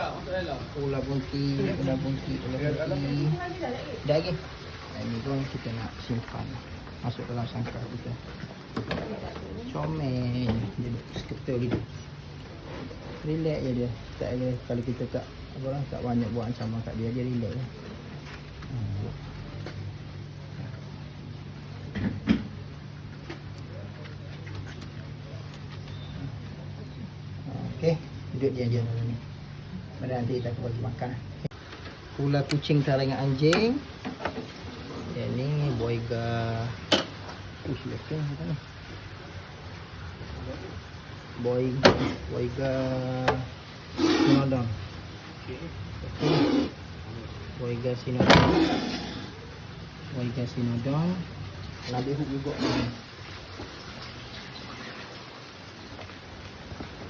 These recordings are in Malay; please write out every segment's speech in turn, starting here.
Ular bunti, ular bunti, ular bunti. Dah lagi. Nah, Ini pun kita nak simpan. Masuk dalam sangkar kita. Comel. Dia duduk seketul gitu. Relax je dia. Tak ada kalau kita tak apa lah, tak banyak buat ancaman kat dia, dia relax. Hmm. Okey, duduk dia dia dulu ni. Mari nanti kita aku bagi makan. Ular kucing tarangan anjing. Yang ni boyga. Ush, lekang apa ni? Boy boyga sinodon. Boyga sinodon. Boyga sinodon. Nabi hook juga ni.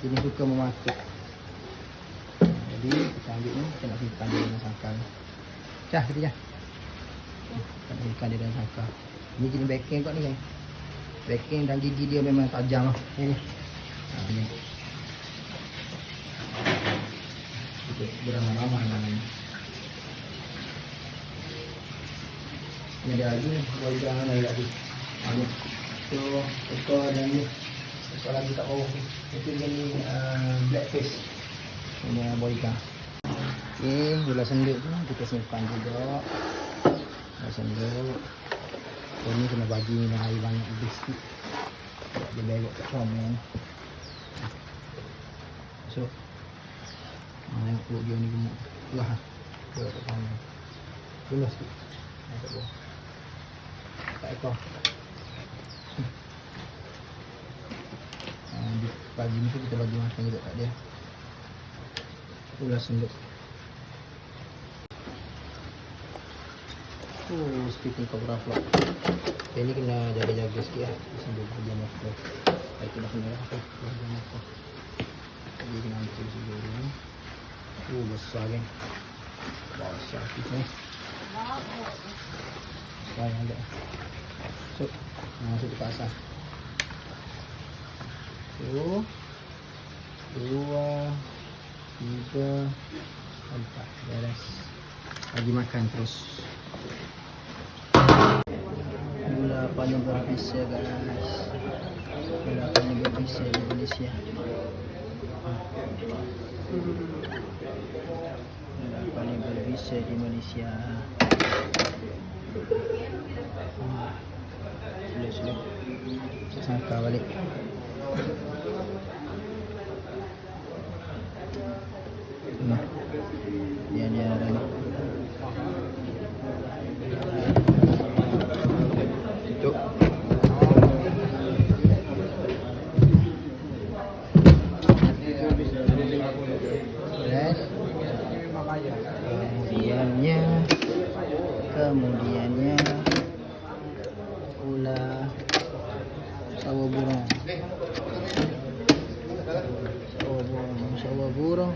Jadi suka mematuk. Jadi kita ambil ni, kita nak simpan dia dalam sangkar ni. Dah, kita dah. Kita nak simpan dia dalam sangkar. Ni jenis backing kot ni kan. Backing dan gigi dia memang tajam lah. Ni. Ha, ni. Kita beramai-ramai dalam ni. Ni ada lagi ni. Juga mana lagi. Ha, ni. So, ekor dan ni. Ekor lagi kat bawah ni. Itu ni uh, blackface. Ini boyka. Okey, gula senduk tu kita simpan juga. Gula senduk. Ini kena bagi ni air banyak lebih sikit. Tak dia belok kat comel. So, mana yang perut dia ni gemuk. Lah, belok kat comel. Gula sikit. Tak ekor. Ah, di pagi ni kita bagi makan juga kat dia. Ular senduk. Oh, speaking cobra pula. Okay, ni kena jaga-jaga sikit lah. Sambil kerja. Baik, kita dah kena lah. Kerja motor. Jadi kena ambil juga ni. Oh, besar kan. Besar kita ni. Besar yang ada. So, masuk ke pasar. Satu, dua, tiga, empat. Beres. Lagi makan terus. Gula paling berbisa guys. Gula paling berbisa di Malaysia. Gula paling berbisa di Malaysia. Slow slow. Sangka balik. Nah, dia dia ada ni. Tutup. Yes. Kemudiannya, kemudiannya ular sawo burung. Sawo burung, sawo burung.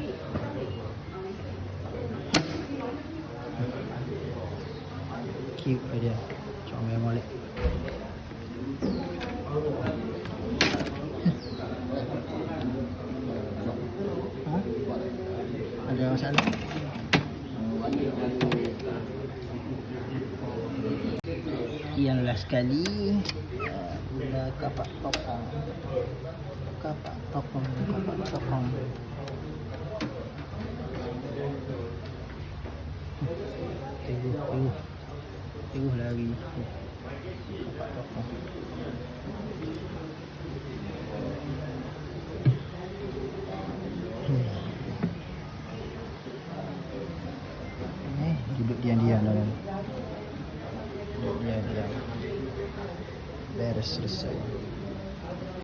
Cute dia. Comel molek. Ada masalah? Sekianlah sekali. Uh, Ular kapak topong. Kapak topong Kapak topong. Teguh, teguh Teguh lari Kapak topong. Hmm. Eh, duduk diam-diam dalam Duduk diam-diam Beres selesai